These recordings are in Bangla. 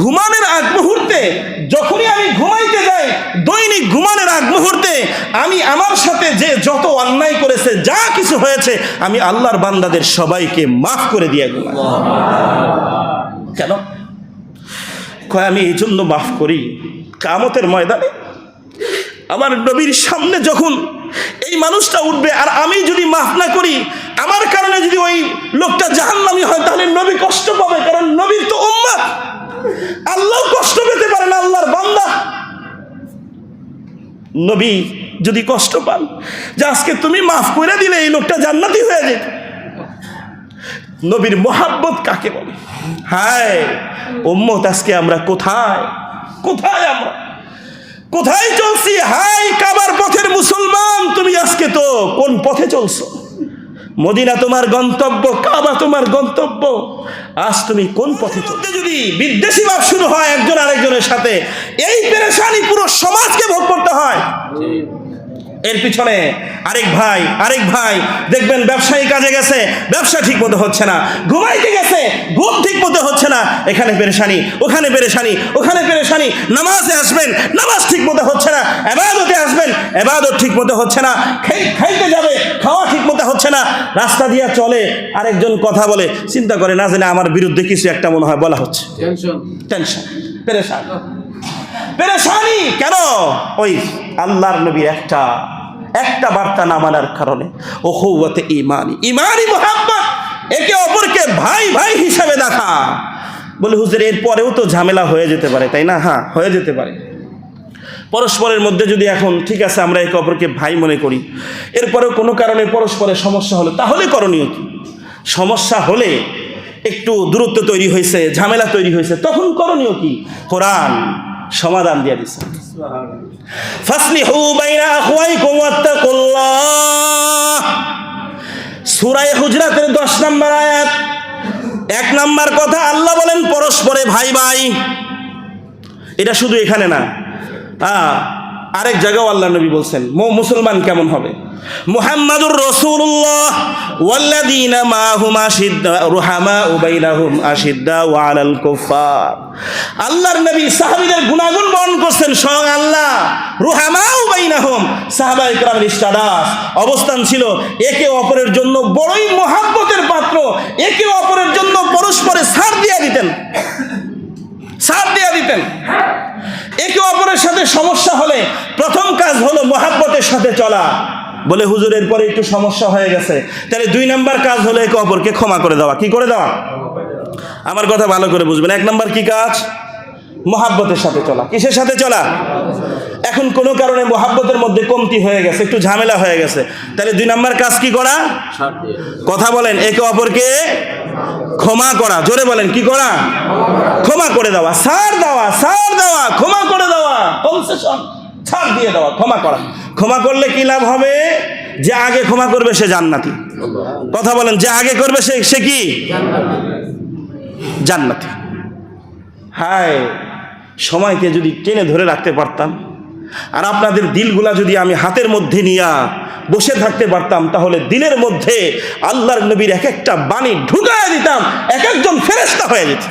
ঘুমানোর আগ মুহূর্তে, যখনই আমি ঘুমাইতে যাই, দৈনিক ঘুমানোর আগ মুহূর্তে, আমি আমার সাথে যে যত অন্যায় করেছে, যা কিছু হয়েছে, আমি আল্লাহর বান্দাদের সবাইকে মাফ করে দিয়ে ঘুমাই কেন? কয়, আমি এই জন্য মাফ করি। কামতের ময়দানে আমার নবীর সামনে যখন এই মানুষটা উঠবে, আর আমি যদি মাফ না করি, আমার কারণে যদি ওই লোকটা জাহান্নামি হয়, তাহলে নবী কষ্ট পাবে, কারণ নবীর তো উম্মাত। আল্লাহ কষ্ট পেতে পারেন আল্লাহর বান্দা। নবী যদি কষ্ট পান, যে আজকে তুমি মাফ করে দিলে এই লোকটা জান্নাতি হয়ে যেত। নবীর মোহাব্বত কাকে বলে? হায়, উম্মত আজকে আমরা কোথায়? কোথায় আমরা? কোথায় চলছি? হাই কাবার পথের মুসলমান, তুমি আজকে তো কোন পথে চলছো? মদিনা তোমার গন্তব্য কাবা তোমার গন্তব্য। আজ তুমি কোন পথে চলতে যদি বিদ্বেষী ভাব শুরু হয় একজন আরেকজনের সাথে এই পেরেশানি পুরো সমাজকে এর পিছনে আরেক ভাই আরেক ভাই দেখবেন ব্যবসায়ী কাজে গেছে ব্যবসা ঠিক মতো হচ্ছে না ঘুমাইতে গেছে ঘুম ঠিক মতো হচ্ছে না এখানে পেরেশানি ওখানে পেরেশানি ওখানে পেরেশানি নামাজে আসবেন নামাজ ঠিক মতো হচ্ছে না এবাদতে আসবেন এবাদত ঠিক মতো হচ্ছে না খাই- খাইতে যাবে খাওয়া ঠিক মতো হচ্ছে না রাস্তা দিয়ে চলে আরেকজন কথা বলে চিন্তা করে না জানে আমার বিরুদ্ধে কিছু একটা মনে হয় বলা হচ্ছে। টেনশন টেনশন পেরেশান। পেরেশানি কেন? ওই আল্লাহর নবীর একটা একটা বার্তা না মানার কারণে। ও হৌয়াতে ইমানি। ইমানি মোহাম্মদ! একে অপরকে ভাই ভাই হিসাবে দেখা। বলে, হুজুর, এর পরেও তো ঝামেলা হয়ে যেতে পারে, তাই না? হ্যাঁ হয়ে যেতে পারে। পরস্পরের মধ্যে যদি এখন, ঠিক আছে, আমরা একে অপরকে ভাই মনে করি এরপরেও কোনো কারণে পরস্পরের সমস্যা হলো, তাহলে করণীয় কি? সমস্যা হলে একটু দূরত্ব তৈরি হয়েছে, ঝামেলা তৈরি হয়েছে, তখন করণীয় কি? কোরআন সমাধান দিয়ে দিচ্ছে সুরাই হুজরাতের 10 নম্বর আয়াত। এক নাম্বার কথা, আল্লাহ বলেন, পরস্পরে ভাই ভাই এটা শুধু এখানে না। হ্যাঁ আরেক জায়গাও আল্লাহ নবী বলছেন মুসলমান কেমন হবে? মুহাম্মাদুর রসুল্লাহ ওয়াল্লাযীনা মাহুম আশিদ্দা রুহামা বাইনাহুম আশিদ্দা ওয়া আলাল কুফার আল্লাহর নবী সাহাবীদের গুনাহগুণ বর্ণন করছেন স্বয়ং আল্লাহ রুহামা বাইনাহুম। সাহাবা ইকরামের স্ট্যাটাস, অবস্থান ছিল একে অপরের জন্য বড়ই মহাব্বতের পাত্র, একে অপরের জন্য পরস্পরে ছাড় দিয়ে দিতেন। ছাড় দিয়ে দিতেন। একে অপরের সাথে সমস্যা হলে প্রথম কাজ হলো মহাব্বতের সাথে চলা। বলে হুজুরের পরে একটু সমস্যা হয়ে গেছে। তাহলে দুই নাম্বার কাজ হলো একে অপরকে ক্ষমা করে দেওয়া। কি করে দেওয়া? আমার কথা ভালো করে বুঝবেন। এক নাম্বার কি কাজ? মহাব্বতের সাথে চলা। কিসের সাথে চলা? এখন কোনো কারণে মহাব্বতের মধ্যে কমতি হয়ে গেছে একটু ঝামেলা হয়ে গেছে। তাহলে দুই নাম্বার কাজ কি করা? কথা বলেন একে অপরকে ক্ষমা করা, জোরে বলেন, কি করা? ক্ষমা করে দেওয়া, সার দেওয়া সার দেওয়া, ক্ষমা করে দেওয়া কনসেশন ছাড় দিয়ে দেওয়া, ক্ষমা করা। ক্ষমা করলে কি লাভ হবে? যে আগে ক্ষমা করবে সে জান্নাতি। কথা বলেন, যে আগে করবে সে সে কি? জান্নাতি। হায়, সময়কে যদি টেনে ধরে রাখতে পারতাম আর আপনাদের দিলগুলা যদি আমি হাতের মধ্যে নিয়া বসে থাকতে পারতাম, তাহলে দিলের মধ্যে আল্লাহর নবীর এক একটা বাণী ঢুকায় দিতাম এক একজন ফেরেস্তা হয়ে যেত।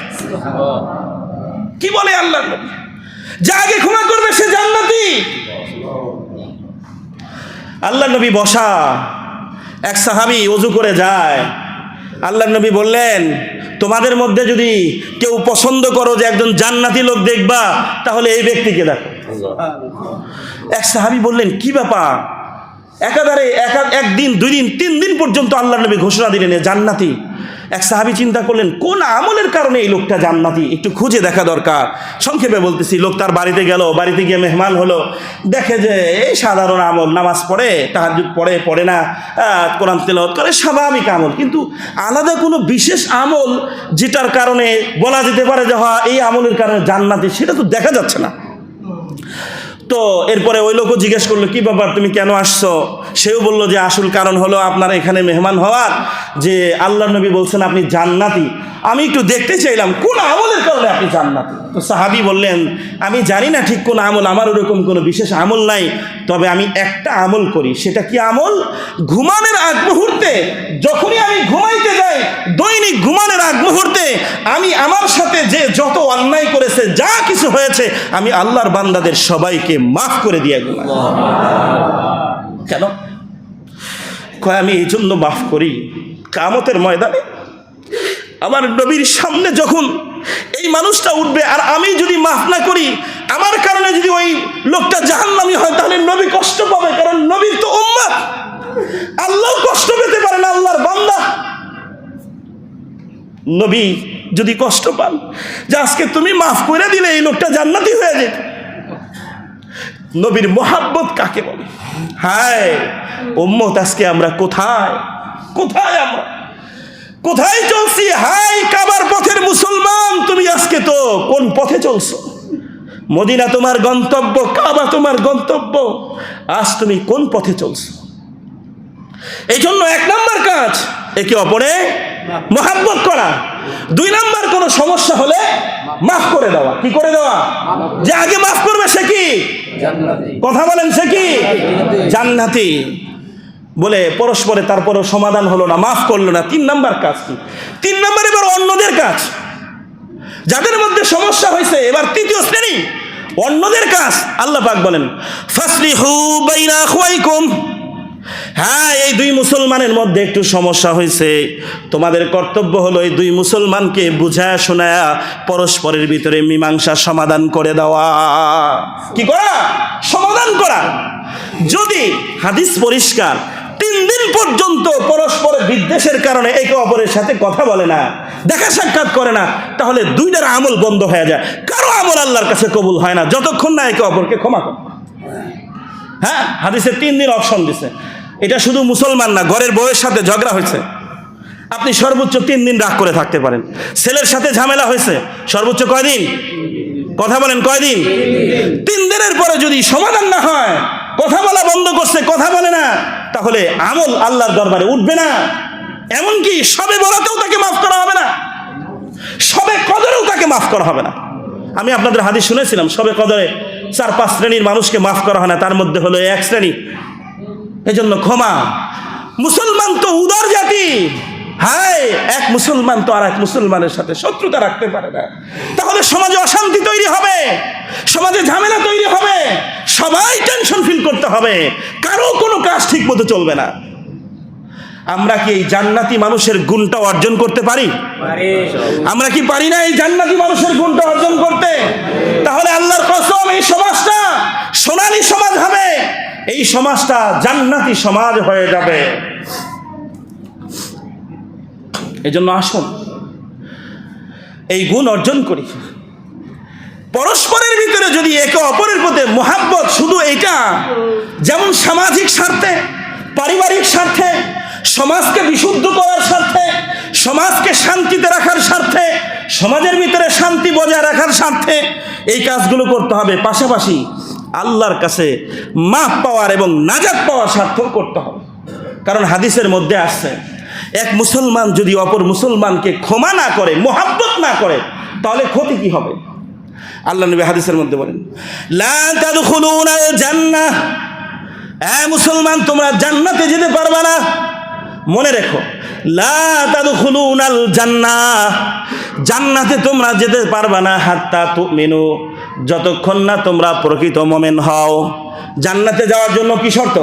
কি বলে আল্লাহর নবী? যে আগে ক্ষমা করবে সে জান্নাতি। আল্লাহ নবী বসা, এক সাহাবি অজু করে যায় আল্লাহ নবী বললেন, তোমাদের মধ্যে যদি কেউ পছন্দ করো যে একজন জান্নাতি লোক দেখবা, তাহলে এই ব্যক্তিকে দেখো। এক সাহাবি বললেন, কি ব্যাপার? একাধারে একা একদিন, দুই দিন, তিন দিন পর্যন্ত আল্লাহ নবী ঘোষণা দিলেন জান্নাতি। এক সাহাবি চিন্তা করলেন, কোন আমলের কারণে এই লোকটা জান্নাতি? একটু খুঁজে দেখা দরকার। সংক্ষেপে বলতেছি, লোক তার বাড়িতে গেল, বাড়িতে গিয়ে মেহমান হলো। দেখে যে এই সাধারণ আমল, নামাজ পড়ে তাহাজুদ পড়ে পড়ে না কোরআন তেলাওয়াত করে, স্বাভাবিক আমল। কিন্তু আলাদা কোনো বিশেষ আমল যেটার কারণে বলা যেতে পারে যে হ্যাঁ এই আমলের কারণে জান্নাতি, সেটা তো দেখা যাচ্ছে না। তো এরপরে ওই লোকও জিজ্ঞেস করল, কি ব্যাপার, তুমি কেন আসছো? সেও বলল যে, আসল কারণ হলো আপনার এখানে মেহমান হওয়ার যে আল্লাহ নবী বলছেন আপনি জান্নাতি। আমি একটু দেখতে চাইলাম, কোন আমলের কারণে আপনি জান্নাতি? তো সাহাবি বললেন, আমি জানি না ঠিক কোন আমল, আমার ওরকম কোনো বিশেষ আমল নাই, তবে আমি একটা আমল করি, সেটা কি আমল? ঘুমানোর আগ মুহূর্তে যখনই আমি ঘুমাইতে যাই দৈনিক মুহূর্তে আমি আমার সাথে যে যত অন্যায় করেছে, যা কিছু হয়েছে, আমি আল্লাহর বান্দাদের সবাইকে মাফ করে দিয়ে ঘুমাই কেন? কয়, আমি এই জন্য মাফ করি। কামতের ময়দানে আমার নবীর সামনে যখন এই মানুষটা উঠবে, আর আমি যদি মাফ না করি, আমার কারণে যদি ওই লোকটা জাহান্নামি হয়, তাহলে নবী কষ্ট পাবে, কারণ নবীর তো উম্মাদ আল্লাহ কষ্ট পেতে পারেন আল্লাহর বান্দা। নবী যদি কষ্ট পান, যে আজকে তুমি মাফ করে দিলে এই লোকটা জান্নাতি হয়ে যেত। নবীর মোহাব্বত কাকে বলে? হায়, উম্মত আজকে আমরা কোথায়? কোথায় আমরা? কোথায় চলছি? হাই কাবার পথের মুসলমান, তুমি আজকে তো কোন পথে চলছো? মদিনা তোমার গন্তব্য, কাবা তোমার গন্তব্য, আজ তুমি কোন পথে চলছো? এই জন্য এক নম্বর কাজ, একে অপরে মোহাব্বত করা। দুই নাম্বার কোনো সমস্যা হলে মাফ করে দেওয়া। কি করে দেওয়া? যে আগে মাফ করবে সে কি? কথা বলেন সে কি? জান্নাতি। বলে পরস্পরে তারপরে সমাধান হলো না, মাফ করল না। তিন নাম্বার কাজ কি? তিন নাম্বার এবার অন্যদের কাজ। যাদের মধ্যে সমস্যা হয়েছে, এবার তৃতীয় শ্রেণি। অন্যদের কাজ, আল্লাহ পাক বলেন, ফাসলিহু বাইনা আখওয়াইকুম। হ্যাঁ এই দুই মুসলমানের মধ্যে একটু সমস্যা হয়েছে। তোমাদের কর্তব্য হলো এই দুই মুসলমানকে বুঝায় শোনায়া পরস্পরের ভিতরে মীমাংসা সমাধান করে দেওয়া। কি করা? সমাধান করা। যদি হাদিস পরিষ্কার, তিন দিন পর্যন্ত পরস্পর বিদ্বেষের কারণে একে অপরের সাথে কথা বলে না, দেখা সাক্ষাৎ করে না, তাহলে দুইটার আমল বন্ধ হয়ে যায়। কারও আমল আল্লাহর কাছে কবুল হয় না, যতক্ষণ না একে অপরকে ক্ষমা করে হ্যাঁ হাদিসে তিন দিন অপশন দিছে। এটা শুধু মুসলমান না, ঘরের বউয়ের সাথে ঝগড়া হয়েছে। আপনি সর্বোচ্চ তিন দিন রাগ করে থাকতে পারেন। ছেলের সাথে ঝামেলা হয়েছে, সর্বোচ্চ কয়দিন? কথা বলেন, কয়দিন? তিন দিনের পরে যদি সমাধান না হয়, কথা বলা বন্ধ করছে, কথা বলে না, তাহলে আমল আল্লাহর দরবারে উঠবে না। এমনকি সবে বলাতেও তাকে মাফ করা হবে না। সবে কদরেও তাকে মাফ করা হবে না। আমি আপনাদের হাদিস শুনেছিলাম, সবে কদরে চার, পাঁচ শ্রেণির মানুষকে মাফ করা হয় না, তার মধ্যে হলো এক শ্রেণি। এজন্য ক্ষমা। মুসলমান তো উদার জাতি। হায় এক মুসলমান তো আর এক মুসলমানের সাথে শত্রুতা রাখতে পারে না। তাহলে সমাজে অশান্তি তৈরি হবে সমাজে ঝামেলা তৈরি হবে সবাই টেনশন ফিল করতে হবে। কারও কোনো কাজ ঠিক মতো চলবে না। আমরা কি এই জান্নাতি মানুষের গুণটা অর্জন করতে পারি। আমরা কি পারি না এই জান্নাতি মানুষের গুণটা অর্জন করতে? তাহলে আল্লাহর কসম এই সমাজটা সোনালী সমাজ হবে। এই সমাজটা জান্নাতি সমাজ হয়ে যাবে। এই জন্য আসুন, এই গুণ অর্জন করি। পরস্পরের ভিতরে যদি একে অপরের প্রতি মোহাব্বত শুধু এটা যেমন সামাজিক স্বার্থে, পারিবারিক স্বার্থে, সমাজকে বিশুদ্ধ করার স্বার্থে, সমাজকে শান্তিতে রাখার স্বার্থে, সমাজের ভিতরে শান্তি বজায় রাখার স্বার্থে এই কাজগুলো করতে হবে। পাশাপাশি আল্লাহর কাছে মাফ পাওয়ার এবং নাজাত পাওয়ার স্বার্থেও করতে হবে। কারণ হাদিসের মধ্যে আসছে এক মুসলমান যদি অপর মুসলমানকে ক্ষমা না করে, মোহাব্বত না করে, তাহলে ক্ষতি কি হবে? আল্লাহ নবী হাদিসের মধ্যে বলেন জান্নাহ এ মুসলমান, তোমরা জান্নাতে যেতে পারবে না। মনে রেখো জান্নাহ জান্নাতে তোমরা যেতে পারবে না, হাত্তা তুমিনু। যতক্ষণ না তোমরা প্রকৃত মোমেন হও। জান্নাতে যাওয়ার জন্য কি শর্ত?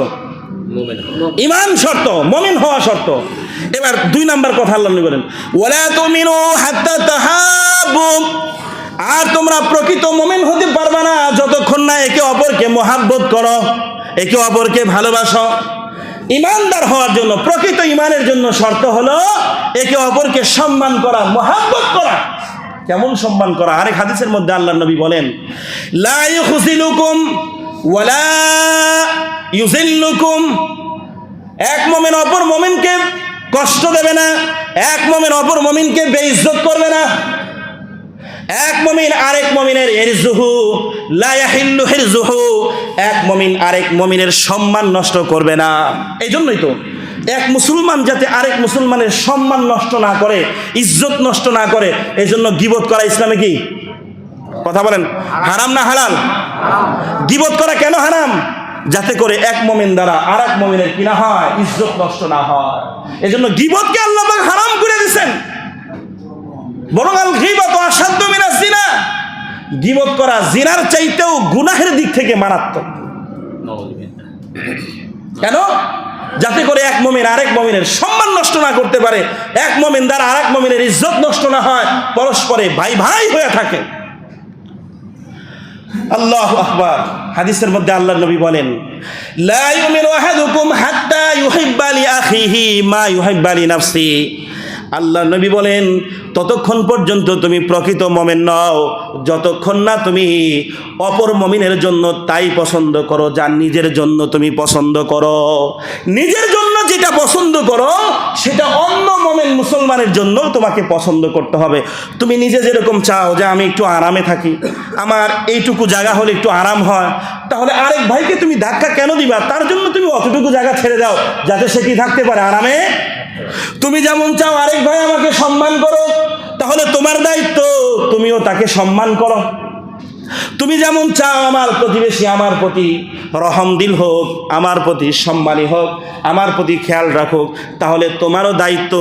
ইমান শর্ত মমিন হওয়া শর্ত। এবার দুই নাম্বার কথা আল্লাহ বলেন ওয়ালা তুমিনু হাত্তা তাহাবু আর তোমরা প্রকৃত মোমেন হতে পারবে না যতক্ষণ না একে অপরকে মোহাব্বত করো একে অপরকে ভালোবাসো। ইমানদার হওয়ার জন্য প্রকৃত ইমানের জন্য শর্ত হলো একে অপরকে সম্মান করা মোহাব্বত করা। কেমন সম্মান করা? আরেক হাদিসের মধ্যে আল্লাহ নবী বলেন ওয়ালা ইউজিল্লুকুম এক মোমেন অপর মোমেনকে কষ্ট দেবে না, এক মোমেন অপর মোমিনকে বেইজ্জত করবে না। এক মমিন আরেক মমিনের এরজুহু লা ইয়াহিল্লু হিরজুহু এক মমিন আরেক মমিনের সম্মান নষ্ট করবে না। এই জন্যই তো এক মুসলমান যাতে আরেক মুসলমানের সম্মান নষ্ট না করে, ইজ্জত নষ্ট না করে এই জন্য গিবত করা ইসলামে কি? কথা বলেন, হারাম না হালাল? গিবত করা কেন হারাম? যাতে করে এক মমিন দ্বারা আর এক মমিনের কিনা হয়, ইজ্জত নষ্ট না হয়। এই জন্য গিবতকে আল্লাহ হারাম করে দিয়েছেন। বরং আল গিবত অসাধ্য মিনা জিনা। গিবত করা জিনার চাইতেও গুনাহের দিক থেকে মারাত্মক। কেন? যাতে করে এক মমিন আরেক মমিনের সম্মান নষ্ট না করতে পারে, এক মমিন দ্বারা আরেক মমিনের ইজ্জত নষ্ট না হয়, পরস্পরে ভাই ভাই হয়ে থাকে। আল্লাহ আকবার। হাদিসের মধ্যে আল্লাহ নবী বলেন, লা ইউমিনু আহাদুকুম হাত্তা ইউহিব্বা লি আখিহি মা ইউহিব্বা লি নাফসি। আল্লাহ নবী বলেন, ততক্ষণ পর্যন্ত তুমি প্রকৃত মমেন নও। যতক্ষণ না তুমি অপর মমিনের জন্য তাই পছন্দ করো, যা নিজের জন্য তুমি পছন্দ করো। নিজের জন্য যেটা পছন্দ করো, সেটা অন্য মমেন মুসলমানের জন্য তোমাকে পছন্দ করতে হবে। তুমি নিজে যেরকম চাও যে আমি একটু আরামে থাকি, আমার এইটুকু জায়গা হলে একটু আরাম হয়, তাহলে আরেক ভাইকে তুমি ধাক্কা কেন দিবা? তার জন্য তুমি অতটুকু জায়গা ছেড়ে দাও, যাতে সে কি থাকতে পারে আরামে। তুমি যেমন চাও আরেক ভাই আমাকে সম্মান করো, তাহলে তোমার দায়িত্ব, তুমিও তাকে সম্মান করো। তুমি যেমন চাও আমার প্রতিবেশী আমার প্রতি রহম দিল হোক, আমার প্রতি সম্মানী হোক, আমার প্রতি খেয়াল রাখুক, তাহলে তোমারও দায়িত্ব,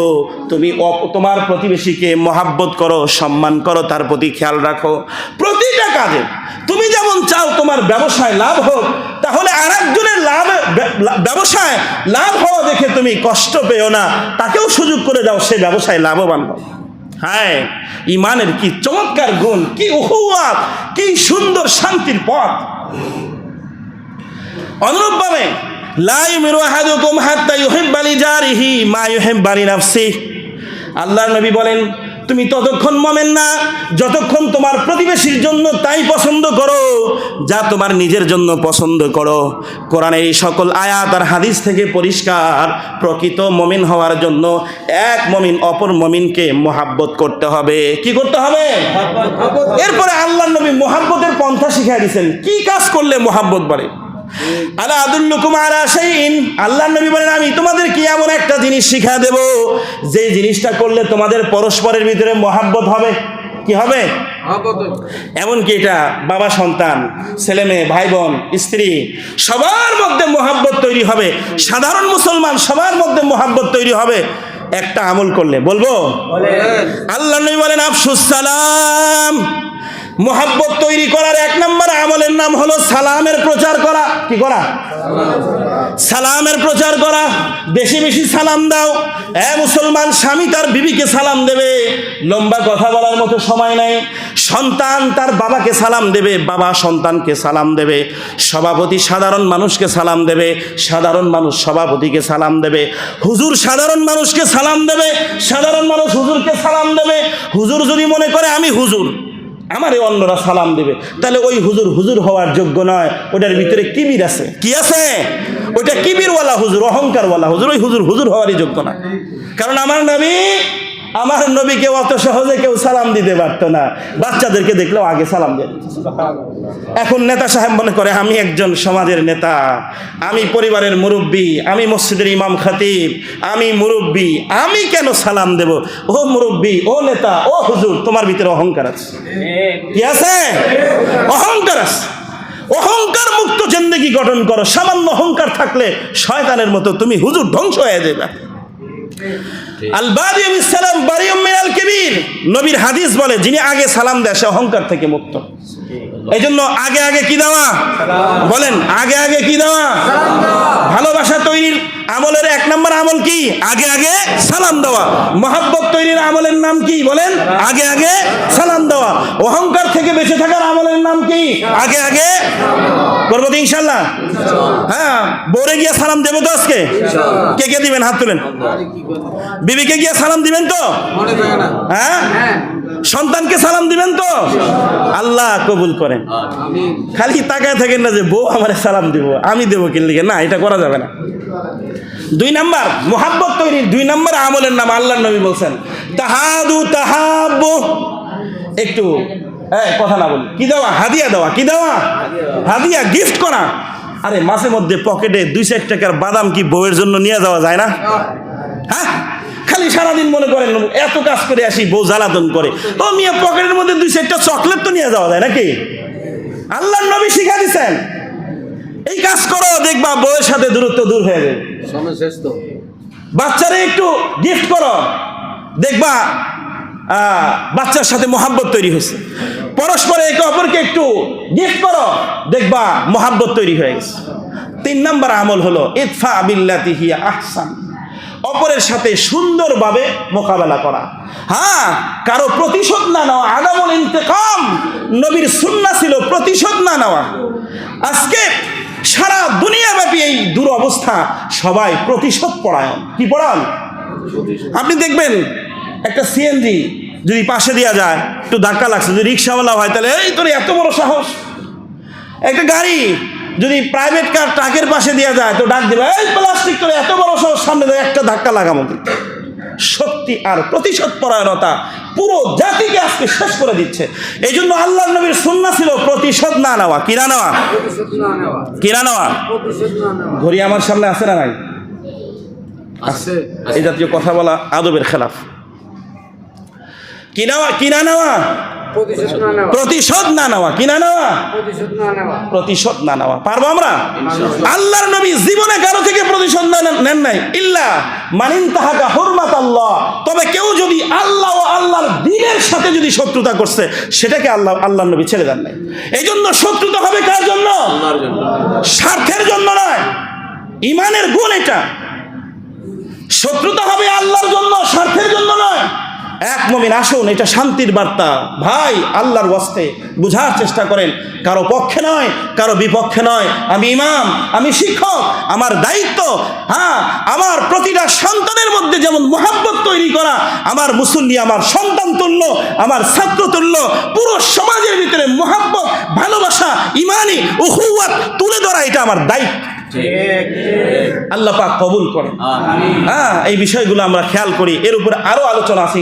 তুমি তোমার প্রতিবেশীকে মহাব্বত করো, সম্মান করো, তার প্রতি খেয়াল রাখো। প্রতিটা কাজে তুমি যেমন চাও তোমার ব্যবসায় লাভ হোক, তাহলে আর একজনের লাভ ব্যবসায় লাভ হওয়া দেখে তুমি কষ্ট পেও না, তাকেও সুযোগ করে দাও সে ব্যবসায় লাভবান হোক। হ্যাঁ ইমানের কি চমৎকার গুণ, কি উহুয়াত কি সুন্দর শান্তির পথ। অনুরূপভাবে আল্লাহ নবী বলেন তুমি ততক্ষণ মমেন না, যতক্ষণ তোমার প্রতিবেশীর জন্য তাই পছন্দ করো, যা তোমার নিজের জন্য পছন্দ করো। কোরআনের এই সকল আয়াত আর হাদিস থেকে পরিষ্কার, প্রকৃত মমিন হওয়ার জন্য এক মমিন অপর মমিনকে মোহাব্বত করতে হবে। কি করতে হবে? এরপরে আল্লাহ নবী মোহাব্বতের পন্থা শিখিয়ে দিয়েছেন, কি কাজ করলে মোহাব্বত বাড়ে? আলা আদুল্লুকুম আলা শাইইন। আল্লাহ নবী বলেন আমি তোমাদের কি এমন একটা জিনিস শিখা দেব যে জিনিসটা করলে তোমাদের পরস্পরের ভিতরে মহাব্বত হবে। কি হবে? এমনকি এটা বাবা সন্তান ছেলে মেয়ে ভাই বোন স্ত্রী সবার মধ্যে মোহাব্বত তৈরি হবে। সাধারণ মুসলমান সবার মধ্যে মোহাব্বত তৈরি হবে। একটা আমল করলে বলব? আল্লাহ নবী বলেন আফসুস সালাম। মোহাব্বত তৈরি করার এক নম্বর আমলের নাম হলো সালামের প্রচার করা। কি করা? সালামের প্রচার করা। বেশি বেশি সালাম দাও। এ মুসলমান, স্বামী তার বিবিকে সালাম দেবে। লম্বা কথা বলার মতো সময় নেই। সন্তান তার বাবাকে সালাম দেবে। বাবা সন্তানকে সালাম দেবে। সভাপতি সাধারণ মানুষকে সালাম দেবে। সাধারণ মানুষ সভাপতিকে সালাম দেবে। হুজুর সাধারণ মানুষকে সালাম দেবে। সাধারণ মানুষ হুজুরকে সালাম দেবে। হুজুর যদি মনে করে, আমি হুজুর। আমারে অন্যরা সালাম দেবে। তাহলে ওই হুজুর হুজুর হওয়ার যোগ্য নয়, ওটার ভিতরে কিবির আছে? কি আছে? ওইটা কিবিরওয়ালা হুজুর, অহংকারওয়ালা হুজুর, ওই হুজুর হুজুর হওয়ারই যোগ্য না। কারণ আমার নবী আমার নবীকে অত সহজে কেউ সালাম দিতে পারতো না। বাচ্চাদেরকে দেখলেও আগে সালাম দিয়ে। এখন নেতা সাহেব মনে করে আমি একজন সমাজের নেতা আমি পরিবারের মুরব্বী আমি মসজিদের ইমাম খাতিব আমি মুরব্বী আমি কেন সালাম দেব? ও মুরব্বী ও নেতা ও হুজুর তোমার ভিতরে অহংকার আছে। কি আছে? অহংকার আছে। অহংকার মুক্ত জিন্দগি গঠন করো। সামান্য অহংকার থাকলে শয়তানের মতো তুমি হুজুর ধ্বংস হয়ে যাবে। নবীর হাদিস বলে যিনি আগে সালাম দেয় সে অহংকার থেকে মুক্ত। এই জন্য আগে আগে কি দেওয়া? বলেন আগে আগে কি দেওয়া। ভালোবাসা তৈরির আমলের এক নম্বর আমল কি? আগে আগে সালাম দেওয়া। মহাব্বত তৈরির আমলের নাম কি বলেন? আগে আগে সালাম দেওয়া। অহংকার থেকে বেঁচে থাকার আমলের নাম কি? আগে আগে করব তো ইনশাল্লাহ? হ্যাঁ বোরে গিয়ে সালাম দেবো তো আজকে? কে কে দিবেন? হাত তুলেন। বিবিকে গিয়ে সালাম দিবেন তো? হ্যাঁ। সন্তানকে সালাম দিবেন তো? আল্লাহ কবুল করেন। খালি তাকায় থাকেন না যে, বউ আমার সালাম দিব, আমি দেবো কিনলিকে না, এটা করা যাবে না। দুই নাম্বার, মোহাব্বত তৈরির দুই নাম্বার আমলের নাম আল্লাহ নবী বলছেন। তাহাদু তাহাব্বু। একটু হ্যাঁ কথা না বলি। কি দেওয়া? হাদিয়া দেওয়া। কি দেওয়া? হাদিয়া গিফট করা। আরে, মাঝে মধ্যে পকেটে দুই চার টাকার বাদাম কি বউয়ের জন্য নিয়ে যাওয়া যায় না? হ্যাঁ? খালি সারাদিন মনে করেন এত কাজ করে আসি বউ জ্বালাতন করে। ও মিয়া পকেটের মধ্যে দুই চারটা চকলেট তো নিয়ে যাওয়া যায় নাকি? আল্লাহর নবী শিখা দিছেন। এই কাজ করো দেখবা বউয়ের সাথে দূরত্ব দূর হয়ে যাবে বাচ্চারে একটু গিফট করো। দেখবা আহ, বাচ্চার সাথে মোহাব্বত তৈরি হয়েছে। পরস্পরে একে অপরকে একটু গিফট করো। দেখবা মোহাব্বত তৈরি হয়ে গেছে। তিন নম্বর আমল হলো ইতফা বিল্লাতি হিয়া আহসান। অপরের সাথে সুন্দরভাবে মোকাবেলা করা। হ্যাঁ কারও প্রতিশোধ না নেওয়া আদামুল ইন্তেকাম নবীর সুন্না ছিল প্রতিশোধ না নেওয়া। আজকে সারা দুনিয়াব্যাপী এই দুরবস্থা, সবাই প্রতিশোধ পড়ায়ন কি পড়ান আপনি দেখবেন, একটা সিএনজি যদি পাশে দেওয়া যায়, একটু ধাক্কা লাগছে, যদি রিক্সাওয়ালা হয়, তাহলে, এই, তোর এত বড় সাহস? একটা গাড়ি যদি প্রাইভেট কার ট্রাকের পাশে দেওয়া যায় তো ডাক দেবে এই প্লাস্টিক তোর এত বড় সাহস সামনে দেয় একটা ধাক্কা লাগামো শক্তি আর প্রতিশোধ পরায়ণতা পুরো জাতিকে আজকে শেষ করে দিচ্ছে। এই জন্য আল্লাহ নবীর সুন্না ছিল প্রতিশোধ না নেওয়া। কিনা নেওয়া? না নেওয়া। কিনা নেওয়া? ঘড়ি আমার সামনে আছে না নাই? আছে এই জাতীয় কথা বলা আদবের খেলাফ। কিনা কিনা নেওয়া? প্রতিশোধ না নেওয়া। প্রতিশোধ না নেওয়া। প্রতিশোধ না নেওয়া। পারব আমরা? আল্লাহর নবী জীবনে কারও থেকে প্রতিশোধ না- নেন নাই। ইল্লা মানিন তাহাকা হুরমাত আল্লাহ তবে কেউ যদি আল্লাহ ও আল্লাহর দিনের সাথে যদি শত্রুতা করছে সেটাকে আল্লাহ আল্লাহর নবী ছেড়ে দেন নাই। এই জন্য শত্রুতা হবে কার জন্য। স্বার্থের জন্য নয়। ইমানের গুণ এটা। শত্রুতা হবে আল্লাহর জন্য স্বার্থের মমিন আসুন এটা শান্তির বার্তা। ভাই আল্লাহর ওয়াস্তে বুঝার চেষ্টা করেন। কারও পক্ষে নয় কারও বিপক্ষে নয়। আমি ইমাম আমি শিক্ষক আমার দায়িত্ব হ্যাঁ আমার প্রতিটা সন্তানের মধ্যে যেমন মোহাব্বত তৈরি করা আমার মুসল্লি আমার সন্তান তুল্য আমার ছাত্র তুল্য পুরো সমাজের ভিতরে মোহাব্বত ভালোবাসা ইমানি উহুয়াত তুলে ধরা এটা আমার দায়িত্ব। আল্লাহ পাক কবুল করে হ্যাঁ এই বিষয়গুলো আমরা খেয়াল করি। এর উপরে আরও আলোচনা আছে